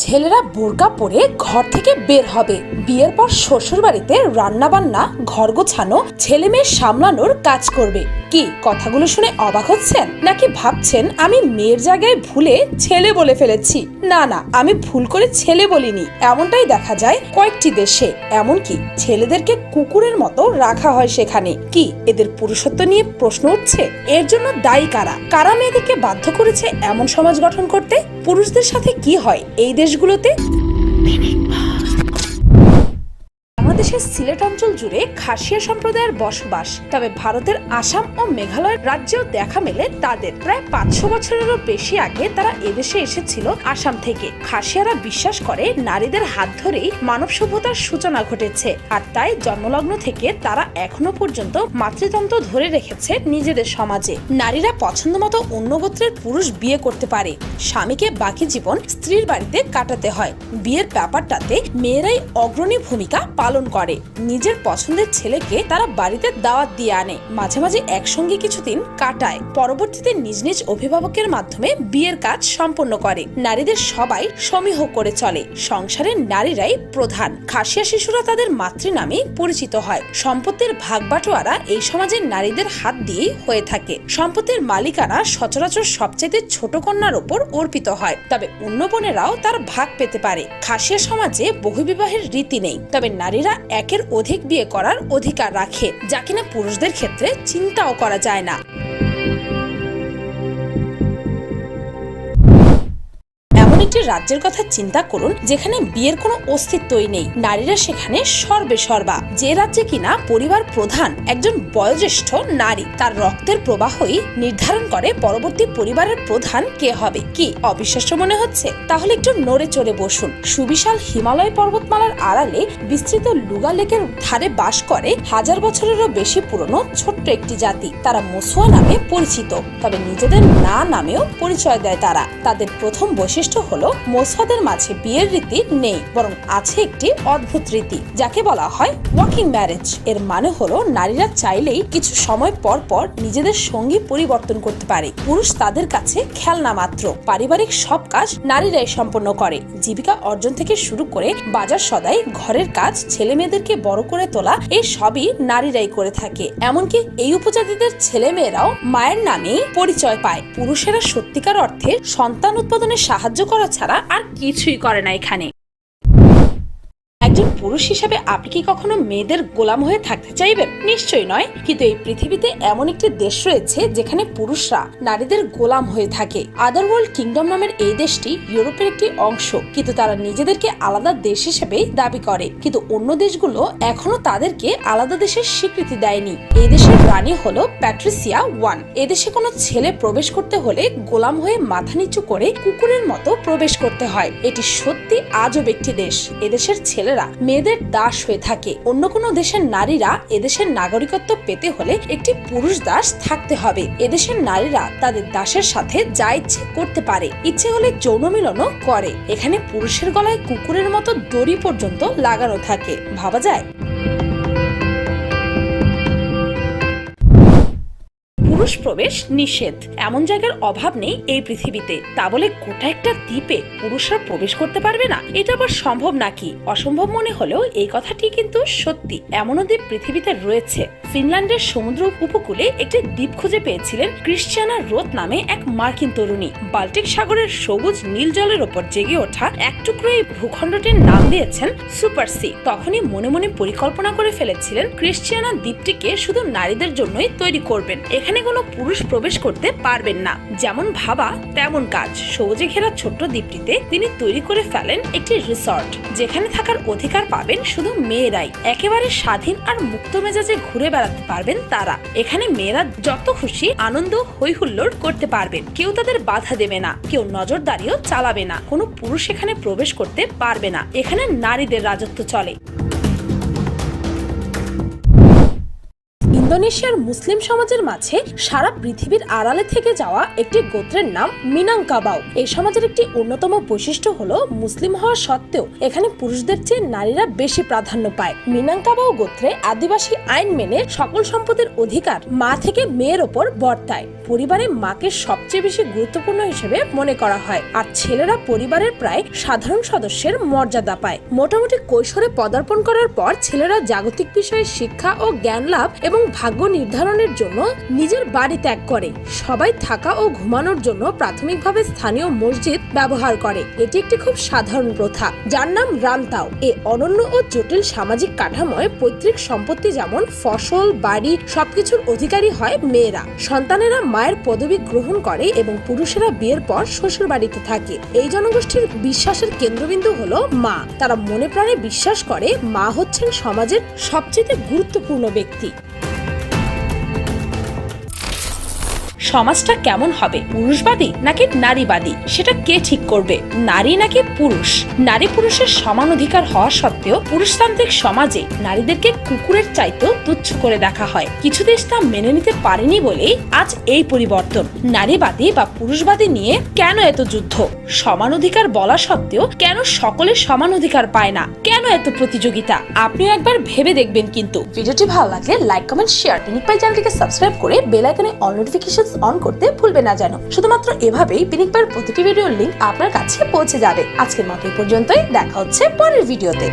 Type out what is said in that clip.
ছেলেরা বোরকা পরে ঘর থেকে বের হবে। বিয়ের পর শ্বশুর বাড়িতে রান্না বান্না ঘর গোছানো ছেলে মেয়ে সামলানোর কাজ করবে। কি, কথাগুলো শুনে অবাক হচ্ছেন? নাকি ভাবছেন, আমি মেয়ের জায়গায় ভুলে ছেলে বলে ফেলেছি? না না, আমি ভুল করে ছেলে বলিনি। এমনটাই দেখা যায় কয়েকটি দেশে। এমনকি ছেলেদেরকে কুকুরের মতো রাখা হয় সেখানে। কি, এদের পুরুষত্ব নিয়ে প্রশ্ন উঠছে? এর জন্য দায়ী কারা? কারা মেয়েদেরকে বাধ্য করেছে এমন সমাজ গঠন করতে? পুরুষদের সাথে কি হয়? এই দেশগুলোতে? বাংলাদেশের সিলেট অঞ্চল জুড়ে খাসিয়া সম্প্রদায়ের বসবাস। তবে ভারতের আসাম ও মেঘালয় রাজ্যেও দেখা মেলে তাদের। প্রায় পাঁচশো বছরেরও বেশি আগে তারা এদেশে এসেছিল আসাম থেকে। খাসিয়ারা বিশ্বাস করে নারীদের হাত ধরেই মানব সভ্যতার সূচনা ঘটেছে। আর তাই জন্মলগ্ন থেকে তারা এখনও পর্যন্ত মাতৃতন্ত্র ধরে রেখেছে নিজেদের সমাজে। নারীরা পছন্দ মতো অন্য গোত্রের পুরুষ বিয়ে করতে পারে। স্বামীকে বাকি জীবন স্ত্রীর বাড়িতে কাটাতে হয়। বিয়ের ব্যাপারটাতে মেয়েরাই অগ্রণী ভূমিকা পালন করে। নিজের পছন্দের ছেলেকে তারা বাড়িতে দাওয়াত দিয়ে আনে। মাঝে মাঝে একসঙ্গে কিছুদিন কাটায়। পরবর্তীতে নিজ নিজ অভিভাবকের মাধ্যমে বিয়ের কাজ সম্পন্ন করে। নারীদের সবাই সমীহ করে চলে। সংসারের নারীরাই প্রধান। খাসিয়া শিশুরা তাদের মাতৃ নামে পরিচিত হয়। সম্পত্তির ভাগ বাটোয়ারা এই সমাজের নারীদের হাত দিয়েই হয়ে থাকে। সম্পত্তির মালিকানা সচরাচর সবচেয়ে ছোট কন্যার ওপর অর্পিত হয়। তবে অন্য বোনেরাও তার ভাগ পেতে পারে। খাসিয়া সমাজে বহুবিবাহের রীতি নেই। তবে নারীরা একের অধিক বিয়ে করার অধিকার রাখে যা কিনা পুরুষদের ক্ষেত্রে চিন্তাও করা যায় না। একটি রাজ্যের কথা চিন্তা করুন, যেখানে বিয়ের কোনো অস্তিত্বই নেই। নারীরা সেখানে সর্বে সর্বা। যে রাজ্যে কিনা পরিবার প্রধান, একজন বয়োজ্যেষ্ঠ নারী, তার রক্তের প্রবাহই নির্ধারণ করে পরবর্তী পরিবারের প্রধান কে হবে। কি অবিশ্বাস্য মনে হচ্ছে? তাহলে একটু নড়ে চড়ে বসুন। সুবিশাল হিমালয় পর্বতমালার আড়ালে বিস্তৃত লুগা লেকের ধারে বাস করে হাজার বছরেরও বেশি পুরনো ছোট্ট একটি জাতি। তারা মসুয়া নামে পরিচিত, তবে নিজেদের না নামেও পরিচয় দেয় তারা। তাদের প্রথম বৈশিষ্ট্য হলো মোসাদের মাঝে বিয়ের রীতি নেই, বরং আছে একটি অদ্ভুত রীতি, যাকে বলা হয় ওয়াকিং ম্যারেজ। এর মানে হলো নারীরা চাইলেই কিছু সময় পর পর নিজেদের সঙ্গী পরিবর্তন করতে পারে। পুরুষ তাদের কাছে খেলনা মাত্র। পারিবারিক সব কাজ নারীরাই সম্পন্ন করে। জীবিকা অর্জন থেকে শুরু করে বাজার সদাই ঘরের কাজ ছেলে মেয়েদেরকে বড় করে তোলা, এই সবই নারীরাই করে থাকে। এমনকি এই উপজাতিদের ছেলে মেয়েরাও মায়ের নামেই পরিচয় পায়। পুরুষেরা সত্যিকার অর্থে সন্তান উৎপাদনে সাহায্য করা ছাড়া আর কিছুই করে না এখানে। একজন পুরুষ হিসেবে আপনি কি কখনো মেয়েদের গোলাম হয়ে থাকতে চাইবেন? নিশ্চয়ই নয়। কিন্তু এই পৃথিবীতে এমন একটি দেশ রয়েছে যেখানে পুরুষরা নারীদের গোলাম হয়ে থাকে। আদার ওয়ার্ল্ড কিংডম নামের এই দেশটি ইউরোপের একটি অংশ। কিন্তু তারা নিজেদেরকে আলাদা দেশ হিসেবেই দাবি করে। কিন্তু অন্য দেশগুলো এখনও তাদেরকে আলাদা দেশের স্বীকৃতি দেয়নি। এই দেশের রানী হলো প্যাট্রিসিয়া ওয়ান। এদেশে কোনো ছেলে প্রবেশ করতে হলে গোলাম হয়ে মাথা নিচু করে কুকুরের মতো প্রবেশ করতে হয়। এটি সত্যি আজব একটি দেশ। এদেশের ছেলেরা মেয়েদের দাস হয়ে থাকে। অন্য কোনো দেশের নারীরা এদেশের নাগরিকত্ব পেতে হলে একটি পুরুষ দাস থাকতে হবে। এদেশের নারীরা তাদের দাসের সাথে যা ইচ্ছে করতে পারে। ইচ্ছে হলে যৌন মিলনও করে। এখানে পুরুষের গলায় কুকুরের মতো দড়ি পর্যন্ত লাগানো থাকে। ভাবা যায়? পুরুষ প্রবেশ নিষেধ। এমন জায়গার অভাব নেই এই পৃথিবীতে। তা বলে গোটা একটা দ্বীপে পুরুষরা প্রবেশ করতে পারবে না? এটা আবার সম্ভব নাকি? অসম্ভব মনে হলেও এই কথাটি কিন্তু সত্যি। এমনও দ্বীপ পৃথিবীতে রয়েছে। ফিনল্যান্ডের সমুদ্র উপকূলে একটি দ্বীপ খুঁজে পেয়েছিলেন ক্রিশ্চিয়ানা রোথ নামে এক মার্কিন তরুণী। বাল্টিক সাগরের সবুজ নীল জলের ওপর জেগে ওঠা এক টুকরো এই ভূখণ্ডটির নাম দিয়েছেন সুপার সি। তখনই মনে মনে পরিকল্পনা করে ফেলেছিলেন ক্রিশ্চিয়ানা দ্বীপটিকে শুধু নারীদের জন্যই তৈরি করবেন। এখানে কোনো পুরুষ প্রবেশ করতে পারবেন না। যেমন ভাবা, তেমন কাজ। সবুজে ঘেরা ছোট্ট দ্বীপটিতে তিনি তৈরি করে ফেলেন একটি রিসর্ট, যেখানে থাকার অধিকার পাবেন শুধু মেয়েরাই। একেবারে স্বাধীন আর মুক্ত মেজাজে ঘুরে বেড়াতে পারবেন তারা। এখানে মেয়েরা যত খুশি আনন্দ হই হুল্লোড় করতে পারবেন। কেউ তাদের বাধা দেবে না, কেউ নজরদারিও চালাবে না। কোনো পুরুষ এখানে প্রবেশ করতে পারবে না। এখানে নারীদের রাজত্ব চলে। ইন্দোনেশিয়ার মুসলিম সমাজের মাঝে সারা পৃথিবীর আড়ালে থেকে যাওয়া একটি গোত্রের নাম মিনাঙ্কাবাও। এই সমাজের একটি অন্যতম বৈশিষ্ট্য হলো মুসলিম হওয়া সত্ত্বেও এখানে পুরুষদের চেয়ে নারীরা বেশি প্রাধান্য পায়। মিনাঙ্কাবাও গোত্রে আদিবাসী আইন মেনে সকল সম্পদের অধিকার মা থেকে মেয়ের ওপর বর্তায়। পরিবারে মাকে সবচেয়ে বেশি গুরুত্বপূর্ণ হিসেবে মনে করা হয়। আর ছেলেরা পরিবারের প্রায় সাধারণ সদস্যের মর্যাদা পায়। মোটামুটি কৈশোরে পদার্পণ করার পর ছেলেরা জাগতিক বিষয়ে শিক্ষা ও জ্ঞান লাভ এবং ভাগ্য নির্ধারণের জন্য নিজের বাড়ি ত্যাগ করে। সবাই থাকা ও ঘুমানোর জন্য প্রাথমিকভাবে স্থানীয় মসজিদ ব্যবহার করে। এটি একটি খুব সাধারণ প্রথা। যার নাম রান্তাও। এ অনন্য ও জটিল সামাজিক কাঠামোয় পৈতৃক সম্পত্তি যেমন ফসল, বাড়ি সবকিছুর অধিকারী হয় মেয়েরা। সন্তানেরা মায়ের পদবি গ্রহণ করে এবং পুরুষেরা বিয়ের পর শ্বশুর বাড়িতে থাকে। এই জনগোষ্ঠীর বিশ্বাসের কেন্দ্রবিন্দু হলো মা। তারা মনে প্রাণে বিশ্বাস করে মা হচ্ছেন সমাজের সবচেয়ে গুরুত্বপূর্ণ ব্যক্তি। সমাজটা কেমন হবে? পুরুষবাদী নাকি নারীবাদী? সেটা কে ঠিক করবে? নারী নাকি পুরুষ? নারী পুরুষের সমান অধিকার হওয়া সত্ত্বেও পুরুষতান্ত্রিক সমাজে নারীদেরকে কুকুরের চাইতেও তুচ্ছ করে দেখা হয়। কিছু দেশ তা মেনে নিতে পারেনি বলেই আজ এই পরিবর্তন। নারীবাদী বা পুরুষবাদী নিয়ে কেন এত যুদ্ধ? সমান অধিকার বলা সত্ত্বেও কেন সকলে সমান অধিকার পায় না? কেন এত প্রতিযোগিতা? আপনিও একবার ভেবে দেখবেন কিন্তু। ভিডিওটি ভালো লাগলে লাইক, কমেন্ট শেয়ার পিনিক পাই চ্যানেলটিকে সাবস্ক্রাইব করে বেল আইকনে অল নোটিফিকেশন অন করতে ভুলবে না যেন। শুধুমাত্র এভাবেই পিনিক পার প্রতিটি ভিডিওর লিঙ্ক আপনার কাছে পৌঁছে যাবে। আজকের মতো এই পর্যন্তই। দেখা হচ্ছে পরের ভিডিওতে